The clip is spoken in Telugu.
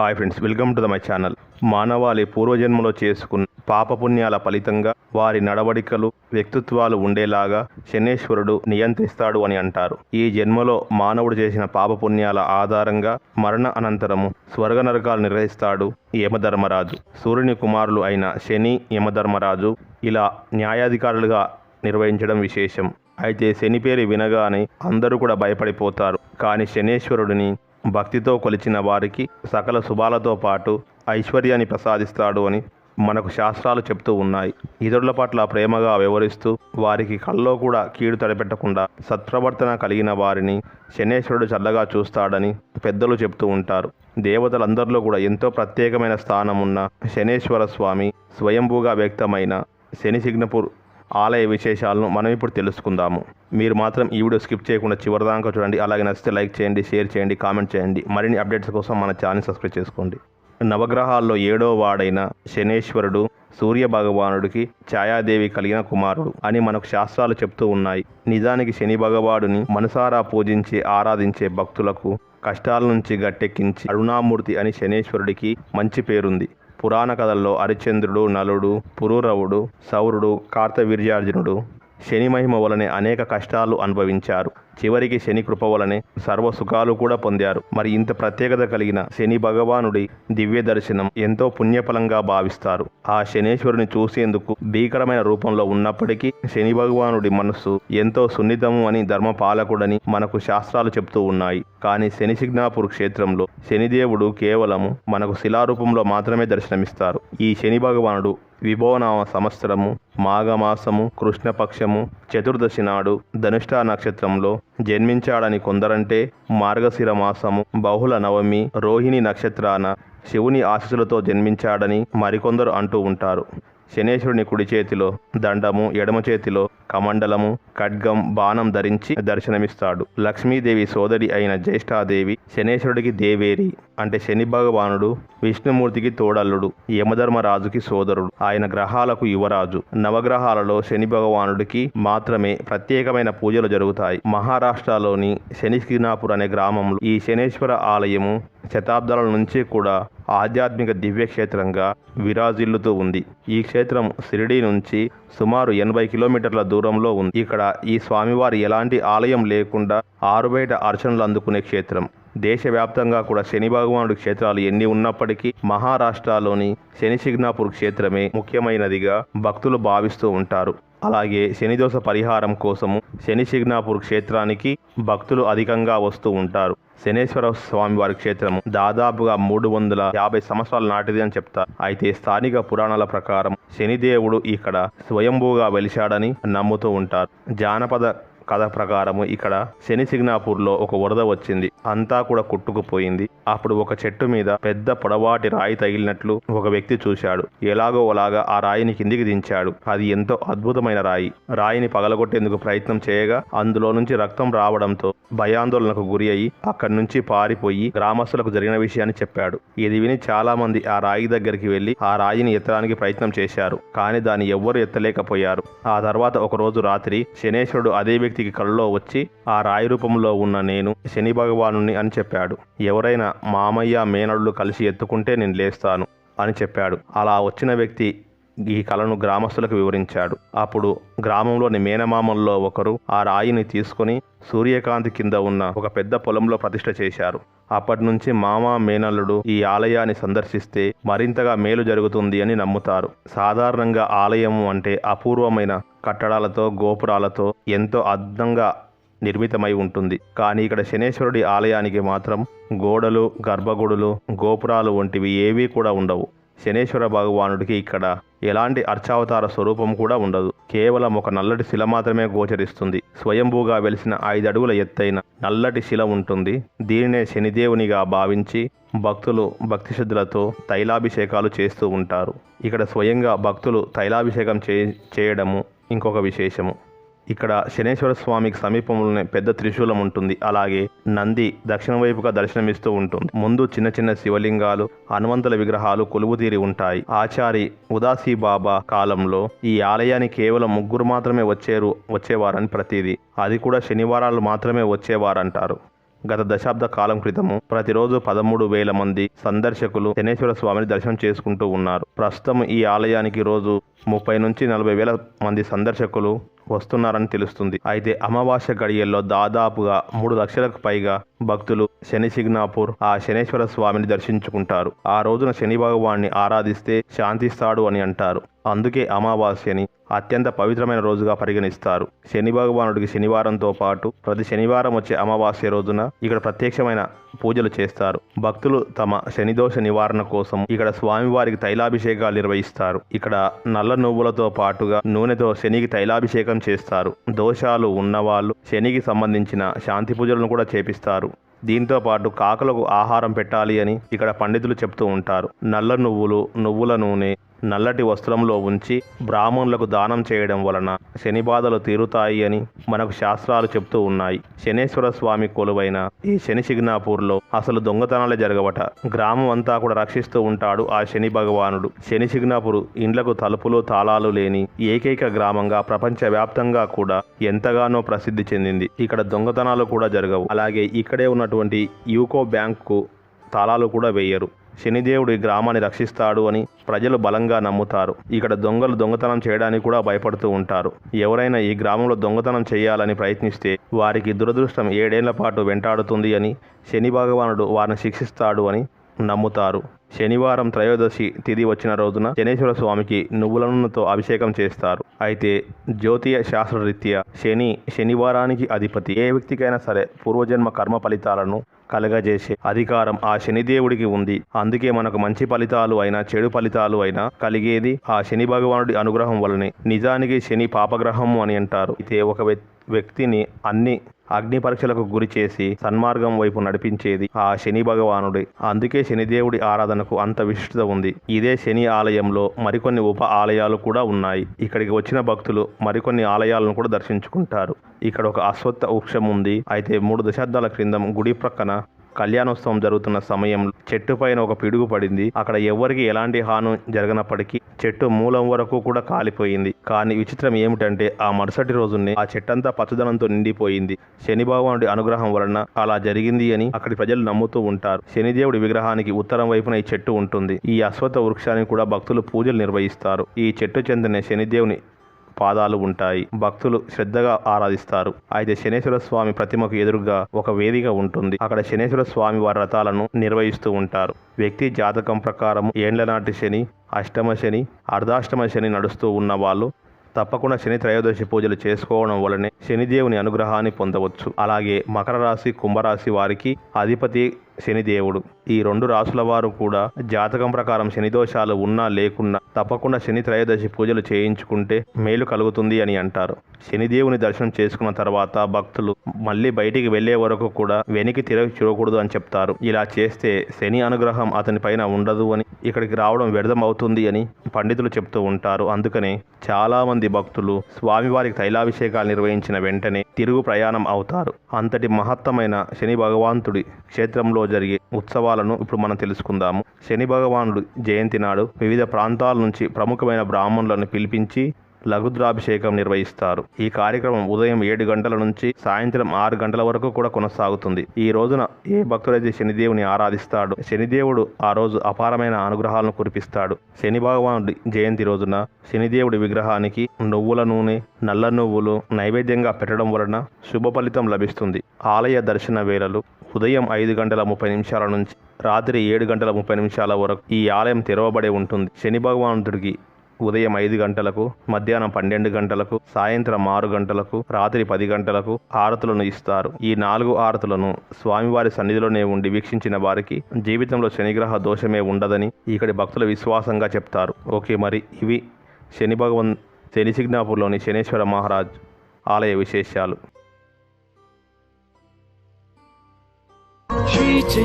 Hi friends welcome to the my channel మానవాళి పూర్వజన్మలో చేసుకున్న పాపపుణ్యాల ఫలితంగా వారి నడవడికలు వ్యక్తిత్వాలు ఉండేలాగా శనేశ్వరుడు నియంత్రిస్తాడు అని అంటారు. ఈ జన్మలో మానవుడు చేసిన పాపపుణ్యాల ఆధారంగా మరణ అనంతరము స్వర్గ నరకాలు నిర్వహిస్తాడు యమధర్మరాజు. సూర్యుని కుమారులు అయిన శని యమధర్మరాజు ఇలా న్యాయాధికారులుగా నిర్వహించడం విశేషం. అయితే శని పేరు వినగానే అందరూ కూడా భయపడిపోతారు. కానీ శనేశ్వరుడిని భక్తితో కొలిచిన వారికి సకల శుభాలతో పాటు ఐశ్వర్యాన్ని ప్రసాదిస్తాడు అని మనకు శాస్త్రాలు చెప్తూ ఉన్నాయి. ఇతరుల పట్ల ప్రేమగా వ్యవహరిస్తూ వారికి కల్లో కూడా కీడు తడిపెట్టకుండా సత్ప్రవర్తన కలిగిన వారిని శనేశ్వరుడు చల్లగా చూస్తాడని పెద్దలు చెప్తూ ఉంటారు. దేవతలందరిలో కూడా ఎంతో ప్రత్యేకమైన స్థానం ఉన్న శనేశ్వర స్వామి స్వయంభూగా వ్యక్తమైన శని సిగ్నపూర్ ఆలయ విశేషాలను మనం ఇప్పుడు తెలుసుకుందాము. మీరు మాత్రం ఈ వీడియో స్కిప్ చేయకుండా చివరిదాకా చూడండి. అలాగే నచ్చితే లైక్ చేయండి షేర్ చేయండి కామెంట్ చేయండి. మరిన్ని అప్డేట్స్ కోసం మన ఛానల్ సబ్స్క్రైబ్ చేసుకోండి. నవగ్రహాల్లో ఏడో వాడైన శనేశ్వరుడు సూర్య భగవానుడికి ఛాయాదేవి కలిగిన కుమారుడు అని మనకు శాస్త్రాలు చెప్తూ ఉన్నాయి. నిజానికి శని భగవాడుని మనసారా పూజించి ఆరాధించే భక్తులకు కష్టాల నుంచి గట్టెక్కించి అరుణామూర్తి అని శనేశ్వరుడికి మంచి పేరుంది. పురాణ కథల్లో హరిశ్చంద్రుడు నలుడు పురూరవుడు సౌరుడు కార్తవీర్యార్జునుడు శని మహిమ వలనే అనేక కష్టాలు అనుభవించారు. చివరికి శని కృప వలనే సర్వ సుఖాలు కూడా పొందారు. మరి ఇంత ప్రత్యేకత కలిగిన శని భగవానుడి దివ్య దర్శనం ఎంతో పుణ్యఫలంగా భావిస్తారు. ఆ శనేశ్వరుని చూసేందుకు భీకరమైన రూపంలో ఉన్నప్పటికీ శని భగవానుడి మనస్సు ఎంతో సున్నితము అని ధర్మపాలకుడని మనకు శాస్త్రాలు చెప్తూ ఉన్నాయి. కానీ శని సిగ్నాపూర్ క్షేత్రంలో శనిదేవుడు కేవలము మనకు శిలారూపంలో మాత్రమే దర్శనమిస్తారు. ఈ శని భగవానుడు విభోనామ సంవత్సరము మాఘమాసము కృష్ణపక్షము చతుర్దశి నాడు ధనుష్ఠా నక్షత్రంలో జన్మించాడని కొందరంటే మార్గశిర మాసము బహుళ నవమి రోహిణి నక్షత్రాన శివుని ఆశీస్సులతో జన్మించాడని మరికొందరు అంటూ ఉంటారు. శనేశ్వరుని కుడి చేతిలో దండము ఎడమ చేతిలో కమండలము ఖడ్గం బాణం ధరించి దర్శనమిస్తాడు. లక్ష్మీదేవి సోదరి అయిన జ్యేష్ఠాదేవి శనేశ్వరుడికి దేవేరి అంటే శని భగవానుడు విష్ణుమూర్తికి తోడల్లుడు యమధర్మరాజుకి సోదరుడు. ఆయన గ్రహాలకు యువరాజు. నవగ్రహాలలో శని భగవానుడికి మాత్రమే ప్రత్యేకమైన పూజలు జరుగుతాయి. మహారాష్ట్రలోని శనికినాపూర్ అనే గ్రామంలో ఈ శనేశ్వర ఆలయము శతాబ్దాల నుంచి కూడా ఆధ్యాత్మిక దివ్యక్షేత్రంగా విరాజిల్లుతూ ఉంది. ఈ క్షేత్రం షిరిడి నుంచి సుమారు ఎనభై కిలోమీటర్ల దూరంలో ఉంది. ఇక్కడ ఈ స్వామివారి ఎలాంటి ఆలయం లేకుండా ఆరుబయట అర్చనలు అందుకునే క్షేత్రం. దేశవ్యాప్తంగా కూడా శని భగవానుడి క్షేత్రాలు ఎన్ని ఉన్నప్పటికీ మహారాష్ట్రలోని శని సిగ్నాపూర్ క్షేత్రమే ముఖ్యమైనదిగా భక్తులు భావిస్తూ ఉంటారు. అలాగే శనిదోష పరిహారం కోసము శని సిగ్నాపూర్ క్షేత్రానికి భక్తులు అధికంగా వస్తూ ఉంటారు. శనేశ్వర స్వామి వారి క్షేత్రము దాదాపుగా మూడు వందల యాభై సంవత్సరాల నాటిది అని చెప్తారు. అయితే స్థానిక పురాణాల ప్రకారం శనిదేవుడు ఇక్కడ స్వయంభూగా వెలిశాడని నమ్ముతూ ఉంటారు. జానపద కథ ప్రకారము ఇక్కడ శని సిగ్నాపూర్లో ఒక వరద వచ్చింది. అంతా కూడా కొట్టుకుపోయింది. అప్పుడు ఒక చెట్టు మీద పెద్ద పొడవాటి రాయి తగిలినట్లు ఒక వ్యక్తి చూశాడు. ఎలాగో అలాగా ఆ రాయిని కిందికి దించాడు. అది ఎంతో అద్భుతమైన రాయి. రాయిని పగలగొట్టేందుకు ప్రయత్నం చేయగా అందులో నుంచి రక్తం రావడంతో భయాందోళనకు గురి అయి అక్కడి నుంచి పారిపోయి గ్రామస్తులకు జరిగిన విషయాన్ని చెప్పాడు. ఇది విని చాలా మంది ఆ రాయి దగ్గరికి వెళ్ళి ఆ రాయిని ఎత్తడానికి ప్రయత్నం చేశారు. కానీ దాన్ని ఎవ్వరూ ఎత్తలేకపోయారు. ఆ తర్వాత ఒక రోజు రాత్రి శనేశ్వరుడు అదే వ్యక్తి వ్యక్తికి కళ్ళలో వచ్చి ఆ రాయి రూపంలో ఉన్న నేను శని భగవాను అని చెప్పాడు. ఎవరైనా మామయ్య మేనళ్ళు కలిసి ఎత్తుకుంటే నేను లేస్తాను అని చెప్పాడు. అలా వచ్చిన వ్యక్తి ఈ కళను గ్రామస్తులకు వివరించాడు. అప్పుడు గ్రామంలోని మేనమామల్లో ఒకరు ఆ రాయిని తీసుకొని సూర్యకాంతి కింద ఉన్న ఒక పెద్ద పొలంలో ప్రతిష్ఠ చేశారు. అప్పటి నుంచి మామ మేనల్లుడు ఈ ఆలయాన్ని సందర్శిస్తే మరింతగా మేలు జరుగుతుంది అని నమ్ముతారు. సాధారణంగా ఆలయము అంటే అపూర్వమైన కట్టడాలతో గోపురాలతో ఎంతో అందంగా నిర్మితమై ఉంటుంది. కానీ ఇక్కడ శనేశ్వరుడి ఆలయానికి మాత్రం గోడలు గర్భగుడులు గోపురాలు వంటివి ఏవీ కూడా ఉండవు. శనేశ్వర భగవానుడికి ఇక్కడ ఎలాంటి అర్చావతార స్వరూపం కూడా ఉండదు. కేవలం ఒక నల్లటి శిల మాత్రమే గోచరిస్తుంది. స్వయంభూగా వెలిసిన ఐదడుగుల ఎత్తైన నల్లటి శిల ఉంటుంది. దీనినే శనిదేవునిగా భావించి భక్తులు భక్తి తైలాభిషేకాలు చేస్తూ ఉంటారు. ఇక్కడ స్వయంగా భక్తులు తైలాభిషేకం చే చేయడము ఇంకొక విశేషము. ఇక్కడ శనేశ్వర స్వామికి సమీపంలోనే పెద్ద త్రిశూలం ఉంటుంది. అలాగే నంది దక్షిణ వైపుగా దర్శనమిస్తూ ఉంటుంది. ముందు చిన్న చిన్న శివలింగాలు హనుమంతుల విగ్రహాలు కొలువుతీరి ఉంటాయి. ఆచారి ఉదాసీ బాబా కాలంలో ఈ ఆలయానికి కేవలం ముగ్గురు మాత్రమే వచ్చేరు వచ్చేవారని ప్రతీది. అది కూడా శనివారాలు మాత్రమే వచ్చేవారంటారు. గత దశాబ్ద కాలం క్రితము ప్రతిరోజు పదమూడు వేల మంది సందర్శకులు శనేశ్వర స్వామిని దర్శనం చేసుకుంటూ ఉన్నారు. ప్రస్తుతం ఈ ఆలయానికి రోజు ముప్పై నుంచి నలభై వేల మంది సందర్శకులు వస్తున్నారని తెలుస్తుంది. అయితే అమావాస్య గడియల్లో దాదాపుగా మూడు లక్షలకు పైగా భక్తులు శని సిగ్నాపూర్ ఆ శనేశ్వర స్వామిని దర్శించుకుంటారు. ఆ రోజున శని భగవాన్ని ఆరాధిస్తే శాంతిస్తాడు అని అంటారు. అందుకే అమావాస్యని అత్యంత పవిత్రమైన రోజుగా పరిగణిస్తారు. శని భగవానుడికి శనివారంతో పాటు ప్రతి శనివారం వచ్చే అమావాస్య రోజున ఇక్కడ ప్రత్యక్షమైన పూజలు చేస్తారు. భక్తులు తమ శనిదోష నివారణ కోసం ఇక్కడ స్వామివారికి తైలాభిషేకాలు నిర్వహిస్తారు. ఇక్కడ నల్ల నువ్వులతో పాటుగా నూనెతో శనికి తైలాభిషేకం చేస్తారు. దోషాలు ఉన్నవాళ్ళు శనికి సంబంధించిన శాంతి పూజలను కూడా చేపిస్తారు. దీంతో పాటు కాకులకు ఆహారం పెట్టాలి అని ఇక్కడ పండితులు చెప్తూ ఉంటారు. నల్ల నువ్వులు నువ్వుల నూనె నల్లటి వస్త్రంలో ఉంచి బ్రాహ్మణులకు దానం చేయడం వలన శని బాధలు తీరుతాయి అని మనకు శాస్త్రాలు చెప్తూ ఉన్నాయి. శనేశ్వర స్వామి కొలువైన ఈ శని సిగ్నాపూర్లో అసలు దొంగతనాలే జరగవట. గ్రామం అంతా కూడా రక్షిస్తూ ఉంటాడు ఆ శని భగవానుడు. శని సిగ్నాపూర్ ఇండ్లకు తలుపులు తాళాలు లేని ఏకైక గ్రామంగా ప్రపంచవ్యాప్తంగా కూడా ఎంతగానో ప్రసిద్ధి చెందింది. ఇక్కడ దొంగతనాలు కూడా జరగవు. అలాగే ఇక్కడే ఉన్నటువంటి యూకో బ్యాంకు తాళాలు కూడా వేయరు. శనిదేవుడు ఈ గ్రామాన్ని రక్షిస్తాడు అని ప్రజలు బలంగా నమ్ముతారు. ఇక్కడ దొంగలు దొంగతనం చేయడానికి కూడా భయపడుతూ ఉంటారు. ఎవరైనా ఈ గ్రామంలో దొంగతనం చేయాలని ప్రయత్నిస్తే వారికి దురదృష్టం ఏడేళ్ళ పాటు వెంటాడుతుంది అని శని భగవానుడు వారిని శిక్షిస్తాడు అని నమ్ముతారు. శనివారం త్రయోదశి తిథి వచ్చిన రోజున శనేశ్వర స్వామికి నువ్వుల నూనెతో అభిషేకం చేస్తారు. అయితే జ్యోతియ శాస్త్రరీత్యా శని శనివారానికి అధిపతి. ఏ వ్యక్తికైనా సరే పూర్వజన్మ కర్మ ఫలితాలను కలగజేసే అధికారం ఆ శనిదేవుడికి ఉంది. అందుకే మనకు మంచి ఫలితాలు అయినా చెడు ఫలితాలు అయినా కలిగేది ఆ శని భగవానుడి అనుగ్రహం వలనే. నిజానికి శని పాపగ్రహము అని అంటారు. అయితే ఒక వ్యక్తి వ్యక్తిని అన్ని అగ్ని పరీక్షలకు గురి చేసి సన్మార్గం వైపు నడిపించేది ఆ శని భగవానుడే. అందుకే శనిదేవుడి ఆరాధనకు అంత విశిష్టత ఉంది. ఇదే శని ఆలయంలో మరికొన్ని ఉప ఆలయాలు కూడా ఉన్నాయి. ఇక్కడికి వచ్చిన భక్తులు మరికొన్ని ఆలయాలను కూడా దర్శించుకుంటారు. ఇక్కడ ఒక అశ్వత్థ వృక్షం ఉంది. అయితే మూడు దశాబ్దాల క్రిందం గుడి ప్రక్కన కళ్యాణోత్సవం జరుగుతున్న సమయంలో చెట్టు పైన ఒక పిడుగు పడింది. అక్కడ ఎవరికి ఎలాంటి హాని జరగనప్పటికీ చెట్టు మూలం వరకు కూడా కాలిపోయింది. కానీ విచిత్రం ఏమిటంటే ఆ మరుసటి రోజునే ఆ చెట్టంతా పచ్చదనంతో నిండిపోయింది. శని భగవానుడి అనుగ్రహం వలన అలా జరిగింది అని అక్కడి ప్రజలు నమ్ముతూ ఉంటారు. శనిదేవుడి విగ్రహానికి ఉత్తరం వైపున ఈ చెట్టు ఉంటుంది. ఈ అశ్వత్థ వృక్షానికి కూడా భక్తులు పూజలు నిర్వహిస్తారు. ఈ చెట్టు చెందిన శనిదేవుని పాదాలు ఉంటాయి. భక్తులు శ్రద్ధగా ఆరాధిస్తారు. అయితే శనేశ్వర స్వామి ప్రతిమకు ఎదురుగా ఒక వేదిక ఉంటుంది. అక్కడ శనేశ్వర స్వామి వారి రథాలను నిర్వహిస్తూ ఉంటారు. వ్యక్తి జాతకం ప్రకారం ఏండ్ల నాటి శని అష్టమ శని అర్ధాష్టమ శని నడుస్తూ ఉన్న వాళ్ళు తప్పకుండా శని త్రయోదశి పూజలు చేసుకోవడం వలనే శనిదేవుని అనుగ్రహాన్ని పొందవచ్చు. అలాగే మకర రాశి కుంభరాశి వారికి అధిపతి శనిదేవుడు. ఈ రెండు రాసుల వారు కూడా జాతకం ప్రకారం శని దోషాలు ఉన్నా లేకున్నా తప్పకుండా శని త్రయోదశి పూజలు చేయించుకుంటే మేలు కలుగుతుంది అని అంటారు. శనిదేవుని దర్శనం చేసుకున్న తర్వాత భక్తులు మళ్ళీ బయటికి వెళ్ళే వరకు కూడా వెనక్కి తిరగ చూడకూడదు అని చెప్తారు. ఇలా చేస్తే శని అనుగ్రహం అతని పైన ఉండదు అని ఇక్కడికి రావడం వ్యర్థం అవుతుంది అని పండితులు చెప్తూ ఉంటారు. అందుకనే చాలామంది భక్తులు స్వామివారికి తైలాభిషేకాలు నిర్వహించిన వెంటనే తిరుగు ప్రయాణం అవుతారు. అంతటి మహత్తమైన శని భగవంతుడి క్షేత్రంలో జరిగే ఉత్సవాలను ఇప్పుడు మనం తెలుసుకుందాము. శని భగవానుడు జయంతి నాడు వివిధ ప్రాంతాల నుంచి ప్రముఖమైన బ్రాహ్మణులను పిలిపించి లఘుద్రాభిషేకం నిర్వహిస్తారు. ఈ కార్యక్రమం ఉదయం ఏడు గంటల నుంచి సాయంత్రం ఆరు గంటల వరకు కూడా కొనసాగుతుంది. ఈ రోజున ఏ భక్తుడైతే శనిదేవుని ఆరాధిస్తాడు శనిదేవుడు ఆ రోజు అపారమైన అనుగ్రహాలను కురిపిస్తాడు. శని భగవానుడి జయంతి రోజున శనిదేవుడి విగ్రహానికి నువ్వుల నూనె నల్ల నువ్వులు నైవేద్యంగా పెట్టడం వలన శుభ ఫలితం లభిస్తుంది. ఆలయ దర్శన వేళలు ఉదయం ఐదు గంటల ముప్పై నిమిషాల నుంచి రాత్రి ఏడు గంటల ముప్పై నిమిషాల వరకు ఈ ఆలయం తెరవబడే ఉంటుంది. శని భగవానుడికి ఉదయం ఐదు గంటలకు మధ్యాహ్నం పన్నెండు గంటలకు సాయంత్రం ఆరు గంటలకు రాత్రి పది గంటలకు ఆరతులను ఇస్తారు. ఈ నాలుగు ఆరతులను స్వామివారి సన్నిధిలోనే ఉండి వీక్షించిన వారికి జీవితంలో శనిగ్రహ దోషమే ఉండదని ఇక్కడి భక్తులు విశ్వాసంగా చెప్తారు. ఓకే మరి ఇవి శని భగవన్ శనిసిగ్నాపూర్లోని శనేశ్వర మహారాజ్ ఆలయ విశేషాలు. శ్రీ